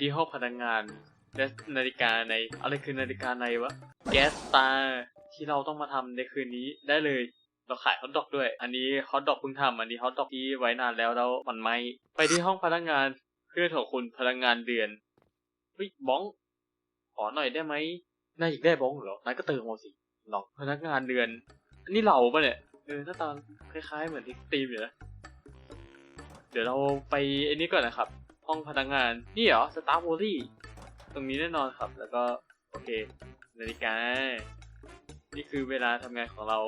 ที่ห้องพนักงานและนาฬิกาในอะไรคือนาฬิกาในวะแก๊สตาที่เราต้องมาทำในคืนนี้ได้เลยเราขายฮอทดอกด้วย อันนี้ฮอทดอกเพิ่งทำอันนี้ฮอทดอกที่ไว้นานแล้วแล้วมันไหมไปที่ห้องพนักงานเพื่อนของคุณพนักงานเดือนเฮ้ยบ้อง ขอหน่อยได้ไหมนายอยากได้บ้องเหรอนายก็เติมเอาสิหรอกพนักงานเดือน อันนี้เราปะเนี่ยเออหน้าตาคล้ายๆเหมือนที่ตีมอยู่นะเดี๋ยวเราไปไอ้นี้ก่อนนะครับ ห้องพนักงาน นี่เหรอสตาร์วอลี่ตรงนี้แน่นอนครับ แล้วก็ โอเค นาฬิกา นี่คือเวลาทำงานของเรา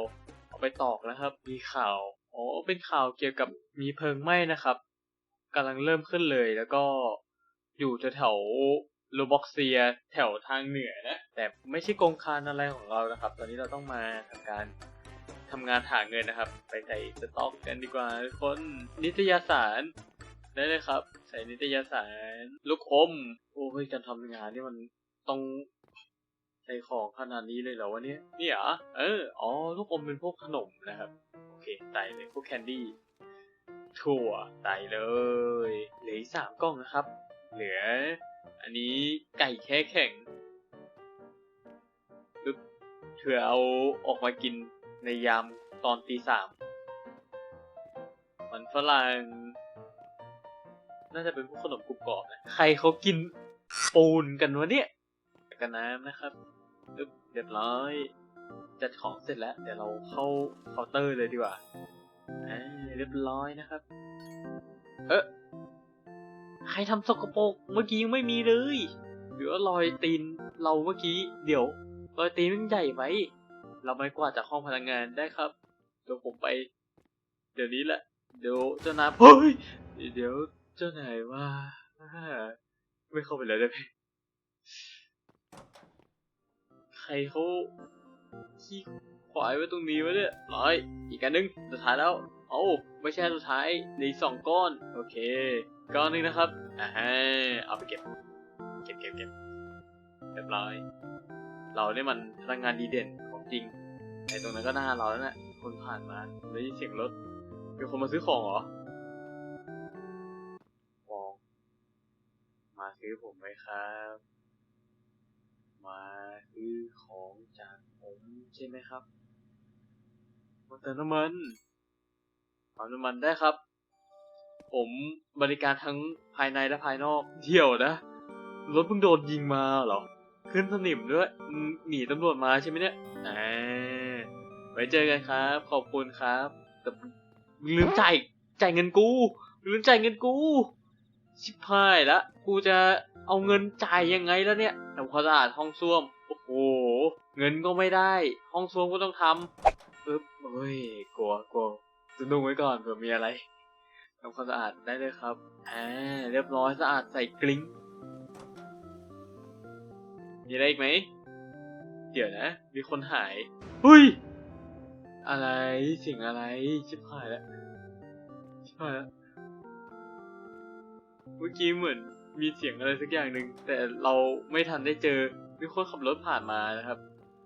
เอาไปตอกนะครับ มีข่าวอ๋อเป็นข่าวเกี่ยวกับมีเพลิงไหม้นะครับกำลังเริ่มขึ้นเลยแล้วก็อยู่แถวโลบ็อกเซียแถวทางเหนือนะ แต่ไม่ใช่กองคารอะไรของเรานะครับ ตอนนี้เราต้องมาทำการทำงานหาเงินนะครับ ไปใส่สต็อกกันดีกว่าทุกคนนิตยสาร ได้เลยครับ ใส่นิตยสาร ลูกอม โอ้ยการทำงานนี่มันต้องใช้ของขนาดนี้เลยเหรอวะเนี่ยนี่เหรอเอออ๋อลูกอมเป็นพวกขนมนะครับ โอเคใส่เลยพวกแคนดี้ถั่วใส่เลยเหลือสามกล้องนะครับ เหลือ อันนี้ไก่แค่แข็งปึ๊บเผื่อเอาออกมากินในยามตอนตีสามมันฝรั่ง น่าจะเป็นพวกขนมกรุบกรอบนะใครเขากินปูนกันวะเนี่ยกันน้ำนะครับเรียบร้อย จัดของเสร็จแล้ว เดี๋ยวเราเข้าเคาน์เตอร์เลยดีกว่าเรียบร้อยนะครับ เอ๊ะใครทำสกปรกเมื่อกี้ยังไม่มีเลยหรือว่ารอยตีนเราเมื่อกี้ เดี๋ยว รอยตีนมันใหญ่ไหมเราไม่กวาดจากห้องพนักงานได้ครับเดี๋ยวผมไป เดี๋ยวนี้แหละ เดี๋ยวเจ้านายเฮ้ย เดี๋ยว เจ้านายว่าไม่เข้าไปเลยได้ไหมใครเขาขี้ขวายไว้ตรงนี้วะเนี่ยร้อยอีกอันหนึงสุดท้ายแล้ว เอ้าไม่ใช่สุดท้ายเหลืออกสองก้อน โอเค ก้อนหนึงนะครับอ่าฮะเอาไปเก็บ เก็บเก็บเก็บเรียบร้อย เราเนี่ยมันพนักงานดีเด่นของจริงไอ้ตรงนั้นก็หน้าเราแล้วแหละคนผ่านมาได้ยินเสียงรถมีคนมาซื้อของเหรอ อผมไหมครับ มาซื้อของจากผมใช่ไหมครับมาเติมน้ำมันเอาน้ำมันได้ครับ ผมบริการทั้งภายในและภายนอกเที่ยวนะ รถเพิ่งโดนยิงมาเหรอ ขึ้นสนิมด้วย หนีตำรวจมาใช่ไหมเนี่ยอ่าไว้เจอกันครับ ขอบคุณครับ แต่ลืมจ่ายจ่ายเงินกูลืมจ่ายเงินกู ชิบหายละกูจะเอาเงินจ่ายยังไงแล้วเนี่ยทำความสะอาดห้องส้วม โอ้โห เงินก็ไม่ได้ ห้องส้วมก็ต้องทำปึ๊บเฮ้ย กลัวกลัวจะนุ่งไว้ก่อนเผื่อมีอะไรทำความสะอาดได้เลยครับอ่าเรียบร้อยสะอาดใส่กลิ้งมีอะไรอีกไหม เดี๋ยวนะ มีคนหาย เฮ้ย อะไร สิ่งอะไร ชิบหายแล้ว ชิบหายแล้ว เมื่อกี้เหมือนมีเสียงอะไรสักอย่างหนึ่งแต่เราไม่ทันได้เจอมีคนขับรถผ่านมานะครับ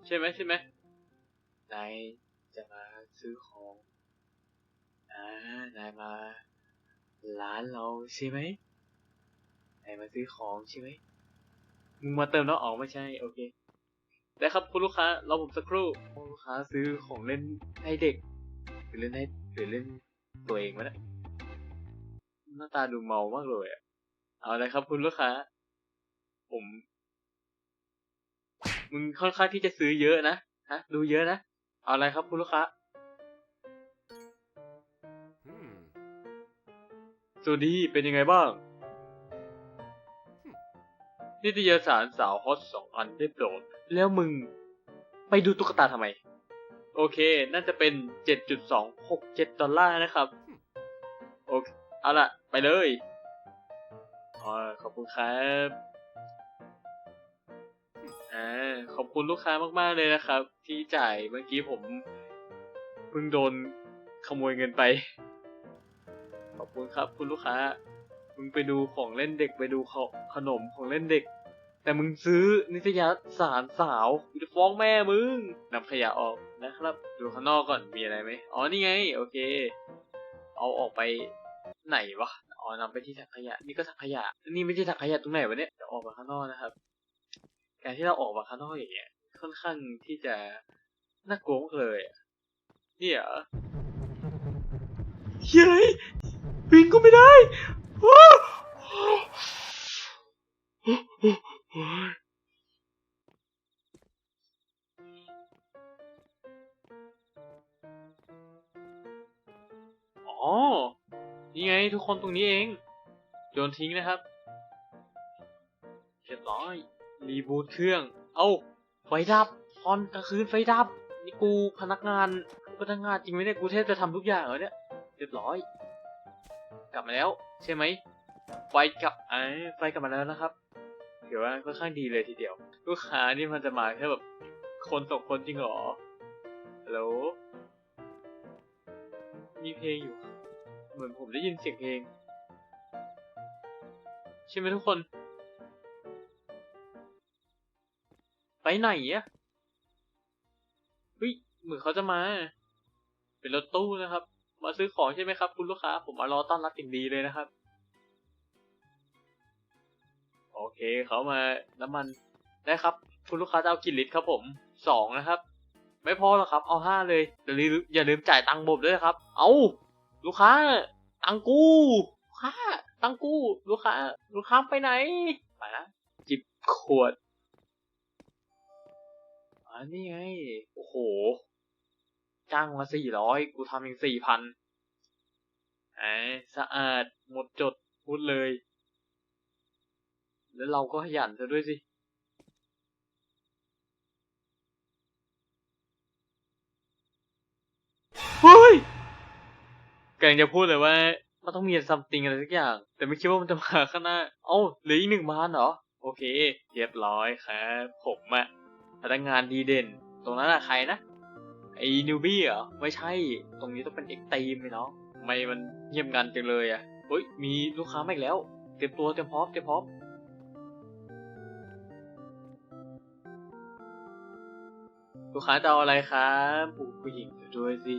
ใช่ไหมใช่ไหมนายจะมาซื้อของอ่านายมาร้านเราใช่ไหมนายมาซื้อของใช่ไหมมึงมาเติมแล้วออกไม่ใช่ โอเคได้ครับคุณลูกค้ารอผมสักครู่คุณลูกค้าซื้อของเล่นให้เด็กหรือเล่นให้หรือเล่นตัวเองวะเนี่ย หน้าตาดูเมามากเลยอะเอาเลยครับคุณลูกค้า ผม มึงค่อนข้างที่จะซื้อเยอะนะ ฮะ ดูเยอะนะ เอาอะไรครับคุณลูกค้า Hmm. สวัสดี เป็นยังไงบ้าง นิตยสารสาวฮอตสองอันได้โปรด แล้วมึงไปดูตุ๊กตาทำไม โอเค น่าจะเป็น 7.267 ดอลลาร์นะครับ โอเค เอาล่ะ ไปเลยอ๋อขอบคุณครับอ่าขอบคุณลูกค้ามากๆเลยนะครับ ที่จ่ายเมื่อกี้ผมเพิ่งโดนขโมยเงินไป ขอบคุณครับ คุณลูกค้า มึงไปดูของเล่นเด็กไปดูขขนมของเล่นเด็ก แต่มึงซื้อนิตยสารสาวกูจะฟ้องแม่มึงนำขยะออกนะครับ ดูข้างนอกก่อนมีอะไรไหมอ๋อนี่ไง โอเค เอาออกไป ไหนวะอ๋อนำไปที่ถังขยะ นี่ก็ถังขยะ นี่ไม่ใช่ถังขยะตรงไหนวะเนี่ยเดี๋ยวออกมาข้างนอกนะครับ การที่เราออกมาข้างนอกอย่างเงี้ย ค่อนข้างที่จะน่ากลัวมากเลยเนี่ยเหรอเฮ้ยวิ่งก็ไม่ได้อ๋อ นี่ไงทุกคนตรงนี้เอง โยนทิ้งนะครับเรียบร้อยรีบูตเครื่อง เอ้าไฟดับตอนกลางคืนไฟดับ นี่กูพนักงานพนักงานจริงไหมเนี่ยกูเทพจะทำทุกอย่างเหรอเนี่ยเรียบร้อย กลับมาแล้ว ใช่ไหมไฟกลับไอ้ไฟกลับมาแล้วนะครับถือว่าค่อนข้างดีเลยทีเดียว ลูกค้านี่มันจะมาแค่แบบคนสองคนจริงเหรอฮัลโหลมีเพลงอยู่ เหมือนผมได้ยินเสียงเพลง ใช่ไหมทุกคน ไปไหนอะเฮ้ยเหมือนเขาจะมา เป็นรถตู้นะครับ มาซื้อของใช่ไหมครับ คุณลูกค้า ผมมารอต้อนรับอย่างดีเลยนะครับ โอเคเขามาน้ำมันได้ครับ คุณลูกค้าจะเอากี่ลิตรครับผมสองนะครับ ไม่พอหรอกครับ เอาห้าเลยอย่าลืมอย่าลืมจ่ายตังค์ผมด้วยนะครับ เอา ลูกค้า ตังกูลูกค้า ตังกู ลูกค้า ลูกค้าไปไหน ไปนะจิบขวดอันนี้ไง โอ้โห จ้างมาสี่ร้อยกูทำเองสี่พันไอ้สะอาด หมดจด พูดเลย แล้วเราก็ขยันซะด้วยสิเฮ้ย กำลังจะพูดเลยว่า มันต้องมีซัมติงอะไรสักอย่าง แต่ไม่คิดว่ามันจะมาข้างหน้า เอ้าเหลืออีกหนึ่งบานเหรอ โอเค เรียบร้อยครับ ผมอะพนักงานดีเด่น ตรงนั้นอะใครนะไอ้นิวบี้เหรอ ไม่ใช่ ตรงนี้ต้องเป็นเอ็กตีมเลยเนาะไม่มันเงียบงันจังเลยอะเฮ้ย มีลูกค้ามาอีกแล้ว เตรียมตัวเตรียมพร้อมเตรียมพร้อมลูกค้าจะเอาอะไรครับผู้หญิงด้วยสิ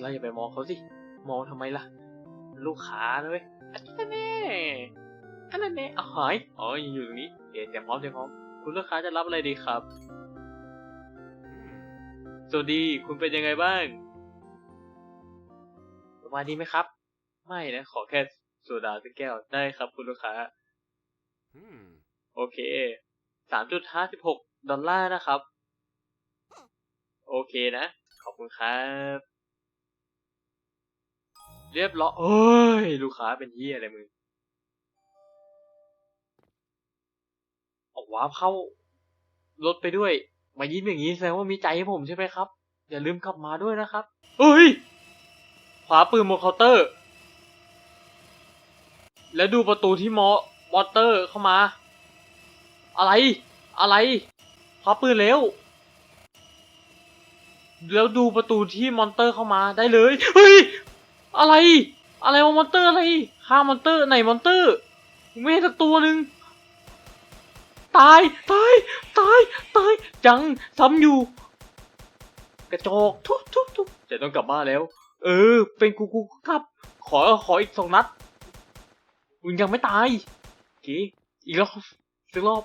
เราเราอย่าไปมองเขาสิ มองทำไมล่ะ ลูกค้าเลยอันนั้นแน่อันนั้นแน่อ๋อหายอ๋อยังอยู่ตรงนี้เดี๋ยวเตรียมพร้อมเตรียมพร้อม คุณลูกค้าจะรับอะไรดีครับ สวัสดี คุณเป็นยังไงบ้างสบายดีไหมครับ ไม่นะ ขอแค่โซดาสักแก้ว ได้ครับคุณลูกค้า Hmm. โอเค สามจุดห้าสิบหกดอลลาร์นะครับ โอเคนะ ขอบคุณครับ เรียบร้อยเอ้ย ลูกค้าเป็นเฮียอะไรมึงเอาว้าร์ปเข้ารถไปด้วย มายิ้มอย่างนี้แสดงว่ามีใจให้ผมใช่ไหมครับ อย่าลืมกลับมาด้วยนะครับเฮ้ย ขวาปืนบนเคาน์เตอร์ แล้วดูประตูที่มอมอเตอร์เข้ามา อะไร อะไรคว้าปืนเร็วแล้วดูประตูที่มอนเตอร์เข้ามาได้เลย เฮ้ย อะไร อะไรวะมอนเตอร์อะไรฆ่ามอนเตอร์ไหนมอนเตอร์ไม่สักตัวหนึ่งตายตายตายตายจังซ้ำอยู่ กระจอกทุบทุบทุบจะต้องกลับบ้านแล้ว เออ เป็นกูกูกลับ ขอขออีกสองนัดมึงยังไม่ตายโอเคอีกรอบสักรอบ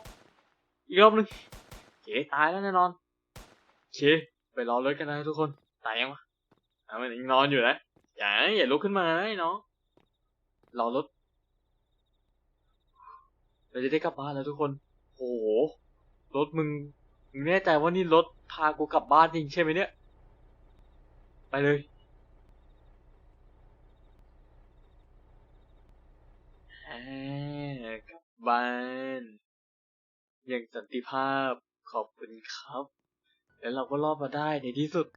อีกรอบหนึ่งโอเคตายแล้วแน่นอนโอเคไปรอรถกันนะทุกคน ตายยังวะอะมันยังนอนอยู่นะ อย่าอย่าลุกขึ้นมาไอ้น้องรอรถเราจะได้กลับบ้านแล้วทุกคนโอ้โห รถมึง มึงแน่ใจว่านี่รถพากูกลับบ้านจริงใช่ไหมเนี่ย ไปเลย กลับบ้าน อย่างสันติภาพ ขอบคุณครับ แล้วเราก็รอดมาได้ในที่สุด